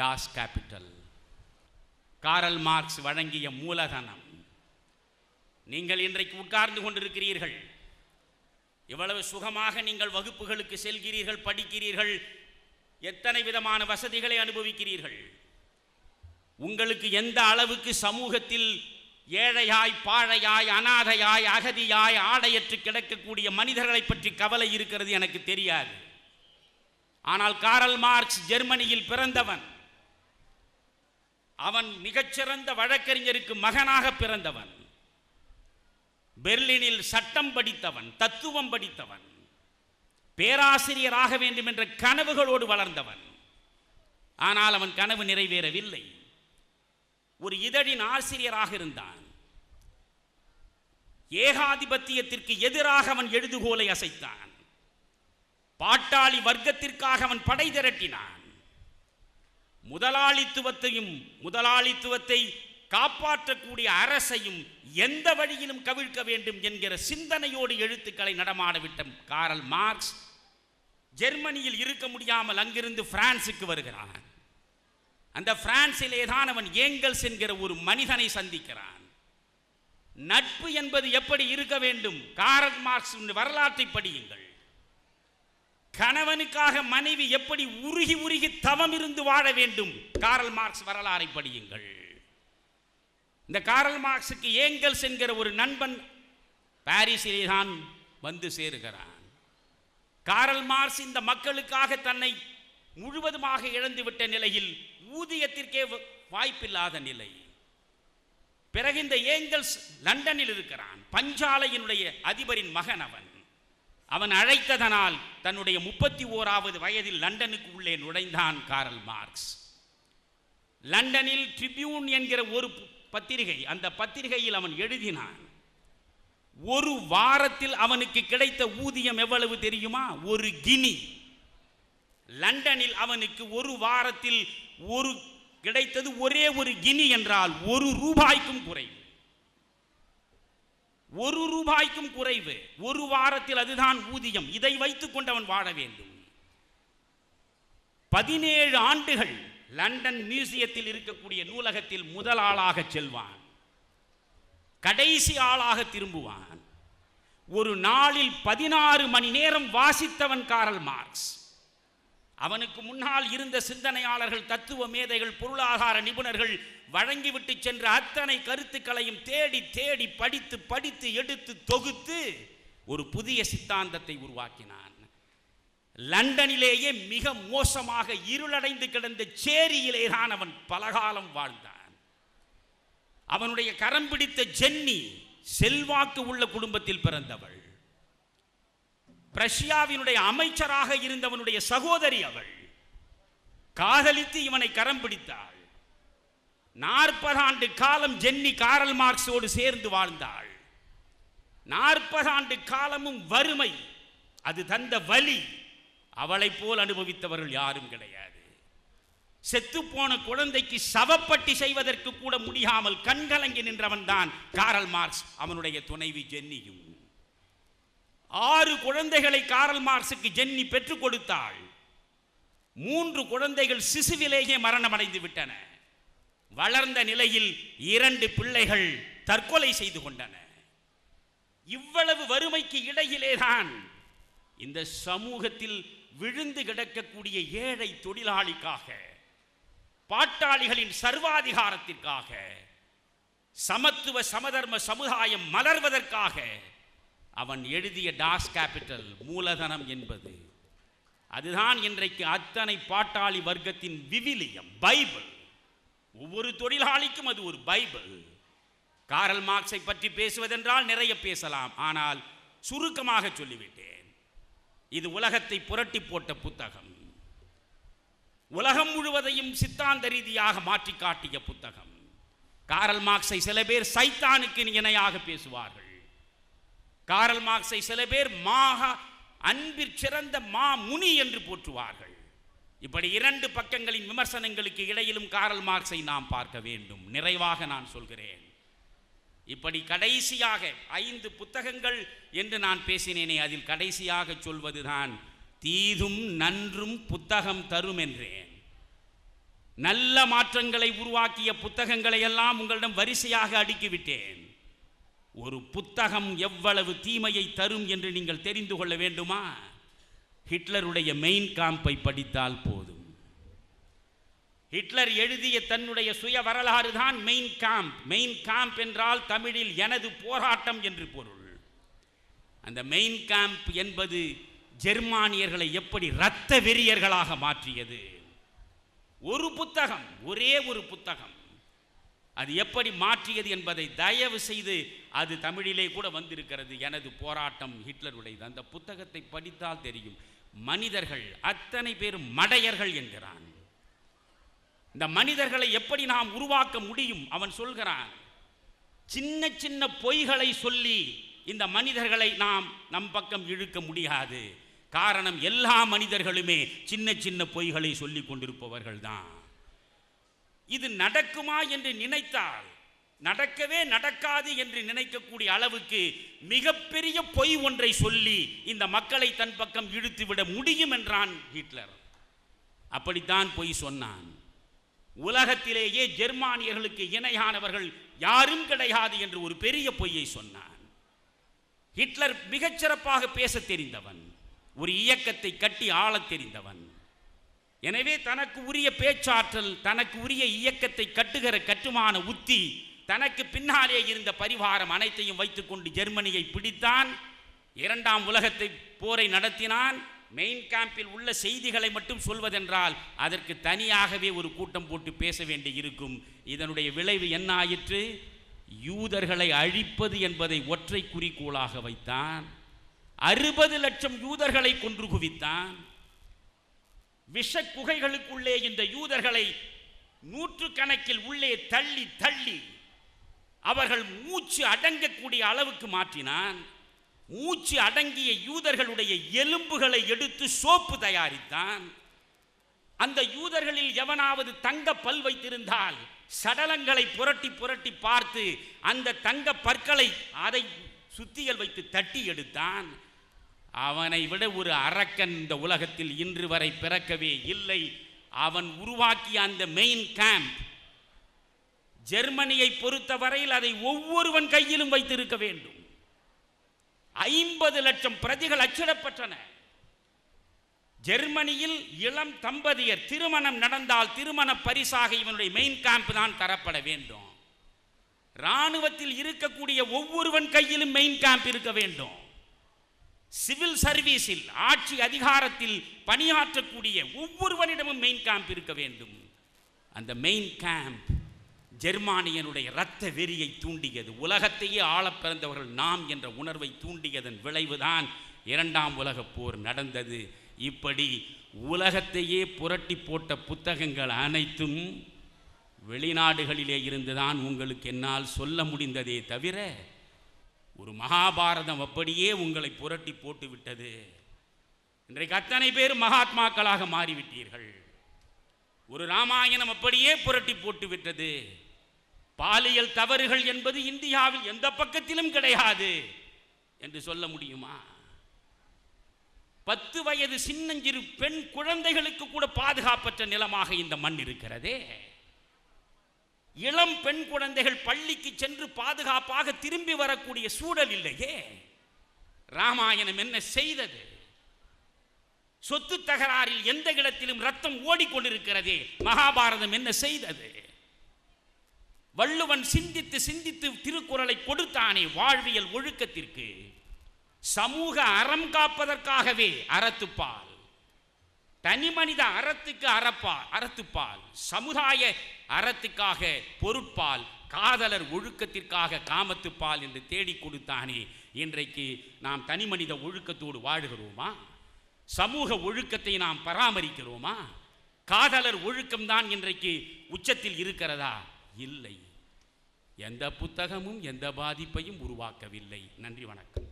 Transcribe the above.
Toss capital Karl Marx வழங்கிய மூலதனம். நீங்கள் இன்றைக்கு உட்கார்ந்து கொண்டிருக்கிறீர்கள். இவ்வளவு சுகமாக நீங்கள் வகுப்புகளுக்கு செல்கிறீர்கள் படிக்கிறீர்கள். எத்தனை விதமான வசதிகளை அனுபவிக்கிறீர்கள்? உங்களுக்கு எந்த அளவுக்கு சமூகத்தில் ஏழையாய் பாழையாய் அனாதையாய் அகதியாய் ஆடையற்று கிடக்கக்கூடிய மனிதர்களை பற்றி கவலை இருக்கிறது எனக்கு தெரியாது. ஆனால் காரல் மார்க்ஸ் ஜெர்மனியில் பிறந்தவன். அவன் மிகச்சிறந்த வழக்கறிஞருக்கு மகனாக பிறந்தவன். பெர்லினில் சட்டம் படித்தவன் தத்துவம் படித்தவன் பேராசிரியராக வேண்டும் என்ற கனவுகளோடு வளர்ந்தவன். ஆனால் அவன் கனவு நிறைவேறவில்லை. ஒரு இதழின் ஆசிரியராக இருந்தான். ஏகாதிபத்தியத்திற்கு எதிராக அவன் எழுதுகோலை அசைத்தான். பாட்டாளி வர்க்கத்திற்காக அவன் படை திரட்டினான். முதலாளித்துவத்தையும் முதலாளித்துவத்தை காப்பாற்றக்கூடிய அரசையும் எந்த வழியிலும் கவிழ்க்க வேண்டும் என்கிற சிந்தனையோடு எழுத்துக்களை நடமாடவிட்ட காரல் மார்க்ஸ். ஜெர்மனியில் இருக்க முடியாமல் அங்கிருந்து பிரான்சுக்கு வருகிறான். அந்த பிரான்சிலே தான் அவன் ஏங்கல்ஸ் என்கிற ஒரு மனிதனை சந்திக்கிறான். நட்பு என்பது எப்படி இருக்க வேண்டும்? காரல் மார்க்ஸ் வரலாற்றை படியுங்கள். கணவனுக்காக மனைவி எப்படி உருகி உருகி தவம் இருந்து வாழ வேண்டும்? காரல் மார்க்ஸ் வரலாறை படியுங்கள். இந்த காரல் மார்க்ஸுக்கு ஏங்கல்ஸ் என்கிற ஒரு நண்பன் பாரிஸிலே தான் வந்து சேருகிறான். காரல் மார்க்ஸ் இந்த மக்களுக்காக தன்னை முழுவதுமாக இழந்துவிட்ட நிலையில் ஊதியத்திற்கே வ- வாய்ப்பில்லாத நிலை. பிறகு இந்த ஏங்கல்ஸ் லண்டனில் இருக்கிறான். பஞ்சாலையினுடைய அதிபரின் மகன் அவன். அவன் அழைத்ததனால் தன்னுடைய முப்பத்தி ஓராவது வயதில் லண்டனுக்கு உள்ளே நுழைந்தான் காரல் மார்க்ஸ். லண்டனில் ட்ரிபியூன் என்கிற ஒரு பத்திரிகை அந்த பத்திரிகையில் அவன் எழுதினான். ஒரு வாரத்தில் அவனுக்கு கிடைத்த ஊதியம் எவ்வளவு தெரியுமா? ஒரு கினி. லண்டனில் அவனுக்கு ஒரு வாரத்தில் ஒரு கிடைத்தது ஒரே ஒரு கினி என்றால் ஒரு ரூபாய்க்கும் குறைவு. ஒரு ரூபாய்க்கும் குறைவு. ஒரு வாரத்தில் அதுதான் ஊதியம். இதை வைத்துக் கொண்டு அவன் வாழ வேண்டும். பதினேழு ஆண்டுகள் லண்டன் மியூசியத்தில் இருக்கக்கூடிய நூலகத்தில் முதல் ஆளாக செல்வான். கடைசி ஆளாக திரும்புவான். ஒரு நாளில் பதினாறு மணி நேரம் வாசித்தவன் காரல் மார்க்ஸ். அவனுக்கு முன்னால் இருந்த சிந்தனையாளர்கள் தத்துவ மேதைகள் பொருளாதார நிபுணர்கள் வழங்கிவிட்டு சென்ற அத்தனை கருத்துக்களையும் தேடி தேடி படித்து படித்து எடுத்து தொகுத்து ஒரு புதிய சித்தாந்தத்தை உருவாக்கினான். லண்டனிலேயே மிக மோசமாக இருளடைந்து கிடந்த சேரியிலே தான் அவன் பலகாலம் வாழ்ந்தான். அவனுடைய கரம் பிடித்த ஜென்னி செல்வாக்கு உள்ள குடும்பத்தில் பிறந்தவள். பிரஷ்யாவினுடைய அமைச்சராக இருந்தவனுடைய சகோதரி அவள். காதலித்து இவனை கரம் பிடித்தாள். நாற்பது ஆண்டு காலம் ஜென்னி காரல் மார்க்ஸோடு சேர்ந்து வாழ்ந்தாள். நாற்பது ஆண்டு காலமும் வறுமை அது தந்த வலி அவளைப் போல் அனுபவித்தவர்கள் யாரும் கிடையாது. செத்துப்போன குழந்தைக்கு சவப்பட்டி செய்வதற்கு கூட முடியாமல் கண்கலங்கி நின்றவன் தான் காரல் மார்க்ஸ் அவனுடைய துணைவி ஜென்னியும். ஆறு குழந்தைகளை காரல் மார்க்ஸுக்கு ஜென்னி பெற்றுக் கொடுத்தாள். மூன்று குழந்தைகள் சிசுவிலேயே மரணமடைந்து விட்டன. வளர்ந்த நிலையில் இரண்டு பிள்ளைகள் தற்கொலை செய்து கொண்டன. இவ்வளவு வறுமைக்கு இடையிலேதான் இந்த சமூகத்தில் விழுந்து கிடக்கக்கூடிய ஏழை தொழிலாளிக்காக பாட்டாளிகளின் சர்வாதிகாரத்திற்காக சமத்துவ சமதர்ம சமுதாயம் மலர்வதற்காக அவன் எழுதிய டாஸ் கேபிட்டல் மூலதனம் என்பது. அதுதான் இன்றைக்கு அத்தனை பாட்டாளி வர்க்கத்தின் விவிலியம் பைபிள். ஒவ்வொரு தொழிலாளிக்கும் அது ஒரு பைபிள். காரல் மார்க்ஸை பற்றி பேசுவதென்றால் நிறைய பேசலாம் ஆனால் சுருக்கமாக சொல்லிவிட்டேன். இது உலகத்தை புரட்டி போட்ட புத்தகம். உலகம் முழுவதையும் சித்தாந்த ரீதியாக மாற்றி காட்டிய புத்தகம். காரல் மார்க்ஸை சில பேர் சைத்தானுக்கு இணையாக பேசுவார்கள். காரல் மார்க்ஸை சில பேர் மாக அன்பிற் சிறந்த மா முனி என்று போற்றுவார்கள். இப்படி இரண்டு பக்கங்களின் விமர்சனங்களுக்கு இடையிலும் காரல் மார்க்ஸை நாம் பார்க்க வேண்டும். நிறைவாக நான் சொல்கிறேன். இப்படி கடைசியாக ஐந்து புத்தகங்கள் என்று நான் பேசினேனே அதில் கடைசியாக சொல்வதுதான் தீதும் நன்றும் புத்தகம் தரும் என்றேன். நல்ல மாற்றங்களை உருவாக்கிய புத்தகங்களை எல்லாம் உங்களிடம் வரிசையாக அடுக்கிவிட்டேன் ஒரு புத்தகம் எவ்வளவு தீமையை தரும் என்று நீங்கள் தெரிந்து கொள்ள வேண்டுமா? ஹிட்லருடைய மெயின் காம்பை படித்தால் போதும். ஹிட்லர் எழுதிய தன்னுடைய சுய வரலாறு தான் மெயின் காம்ப் மெயின் காம்ப் என்றால் தமிழில் எனது போராட்டம் என்று பொருள். அந்த மெயின் காம்ப் என்பது ஜெர்மானியர்களை எப்படி இரத்த வெறியர்களாக மாற்றியது? ஒரு புத்தகம் ஒரே ஒரு புத்தகம். அது எப்படி மாற்றியது என்பதை தயவு செய்து அது தமிழிலே கூட வந்திருக்கிறது. எனது போராட்டம் ஹிட்லருடையது. அந்த புத்தகத்தை படித்தால் தெரியும். மனிதர்கள் அத்தனை பேர் மடையர்கள் என்கிறான். இந்த மனிதர்களை எப்படி நாம் உருவாக்க முடியும்? அவன் சொல்கிறான் சின்ன சின்ன பொய்களை சொல்லி இந்த மனிதர்களை நாம் நம் பக்கம் இழுக்க முடியாது. காரணம் எல்லா மனிதர்களுமே சின்ன சின்ன பொய்களை சொல்லி கொண்டிருப்பவர்கள் தான் இது நடக்குமா என்று நினைத்தால் நடக்கவே நடக்காது என்று நினைக்கக்கூடிய அளவுக்கு மிகப்பெரிய பொய் ஒன்றை சொல்லி இந்த மக்களை தன் பக்கம் இழுத்துவிட முடியும் என்றான் ஹிட்லர். அப்படித்தான் பொய் சொன்னான். உலகத்திலேயே ஜெர்மானியர்களுக்கு இணையானவர்கள் யாரும் கிடையாது என்று ஒரு பெரிய பொய்யை சொன்னான். ஹிட்லர் மிகச்சிறப்பாக பேச தெரிந்தவன் ஒரு இயக்கத்தை கட்டி ஆளத் தெரிந்தவன். எனவே தனக்கு உரிய பேச்சாற்றல் தனக்கு உரிய இயக்கத்தை கட்டுகிற கட்டுமான உத்தி தனக்கு பின்னாலே இருந்த பரிவாரம் அனைத்தையும் வைத்துக்கொண்டு ஜெர்மனியை பிடித்தான். இரண்டாம் உலகத்தை போரை நடத்தினான். மெயின் கேம்பில் உள்ள செய்திகளை மட்டும் சொல்வதென்றால் அதற்கு தனியாகவே ஒரு கூட்டம் போட்டு பேச வேண்டி இருக்கும். இதனுடைய விளைவு என்ன ஆயிற்று யூதர்களை அழிப்பது என்பதை ஒற்றை குறிக்கோளாக வைத்தான். அறுபது லட்சம் யூதர்களை கொன்று குவித்தான். விஷ குகைகளுக்குள்ளே இந்த யூதர்களை நூற்றுக்கணக்கில் உள்ளே தள்ளி தள்ளி அவர்கள் மூச்சு அடங்கக்கூடிய அளவுக்கு மாற்றினான். மூச்சு அடங்கிய யூதர்களுடைய எலும்புகளை எடுத்து சோப்பு தயாரித்தான். அந்த யூதர்களில் எவனாவது தங்க பல் வைத்திருந்தால் சடலங்களை புரட்டி புரட்டி பார்த்து அந்த தங்க பற்களை அதை சுத்தியல் வைத்து தட்டி எடுத்தான். அவனை விட ஒரு அரக்கன் இந்த உலகத்தில் இன்று வரை பிறக்கவே இல்லை. அவன் உருவாக்கிய அந்த மெயின் கேம்ப் ஜெர்மனியை பொறுத்தவரையில் அதை ஒவ்வொருவன் கையிலும் வைத்திருக்க வேண்டும். ஐம்பது லட்சம் பிரதிகள் அச்சிடப்பட்டன. ஜெர்மனியில் இளம் தம்பதியர் திருமணம் நடந்தால் திருமண பரிசாக இவனுடைய மெயின் கேம்ப் தான் தரப்பட வேண்டும். ராணுவத்தில் இருக்கக்கூடிய ஒவ்வொருவன் கையிலும் மெயின் கேம்ப் இருக்க வேண்டும். சிவில் சர்வீஸில் ஆட்சி அதிகாரத்தில் பணியாற்றக்கூடிய ஒவ்வொருவனிடமும் மெயின் கேம்ப் இருக்க வேண்டும். அந்த மெயின் கேம்ப் ஜெர்மானியனுடைய இரத்த வெறியை தூண்டியது. உலகத்தையே ஆள பிறந்தவர்கள் நாம் என்ற உணர்வை தூண்டியதன் விளைவுதான் இரண்டாம் உலகப் போர் நடந்தது. இப்படி உலகத்தையே புரட்டி போட்ட புத்தகங்கள் அனைத்தும் வெளிநாடுகளிலே இருந்துதான் உங்களுக்கு என்னால் சொல்ல முடிந்ததே தவிர ஒரு மகாபாரதம் அப்படியே உங்களை புரட்டி போட்டு விட்டது இன்றைக்கு அத்தனை பேர் மகாத்மாக்களாக மாறிவிட்டீர்கள். ஒரு ராமாயணம் அப்படியே புரட்டி போட்டு விட்டது பாலியல் தவறுகள் என்பது இந்தியாவில் எந்த பக்கத்திலும் கிடையாது என்று சொல்ல முடியுமா? பத்து வயது சின்னஞ்சிறு பெண் குழந்தைகளுக்கு கூட பாதுகாப்பற்ற நிலமாக இந்த மண் இருக்கிறதே. இளம் பெண் குழந்தைகள் பள்ளிக்கு சென்று பாதுகாப்பாக திரும்பி வரக்கூடிய சூழல் இல்லையே. ராமாயணம் என்ன செய்தது? சொத்து தகராறில் எந்த இடத்திலும் ரத்தம் ஓடிக்கொண்டிருக்கிறதே. மகாபாரதம் என்ன செய்தது? வள்ளுவன் சிந்தித்து சிந்தித்து திருக்குறளை கொடுத்தானே வாழ்வியல் ஒழுக்கத்திற்கு. சமூக அறம் காப்பதற்காகவே அறத்துப்பால். தனிமனித அறத்துக்கு அறப்பால் அறத்துப்பால் சமுதாய அறத்துக்காக பொருட்பால் காதலர் ஒழுக்கத்திற்காக காமத்துப்பால் என்று தேடி கொடுத்தானே இன்றைக்கு நாம் தனிமனித ஒழுக்கத்தோடு வாழுகிறோமா? சமூக ஒழுக்கத்தை நாம் பராமரிக்கிறோமா? காதலர் ஒழுக்கம்தான் இன்றைக்கு உச்சத்தில் இருக்கிறதா? இல்லை. எந்த புத்தகமும் எந்த பாதிப்பையும் உருவாக்கவில்லை. நன்றி வணக்கம்.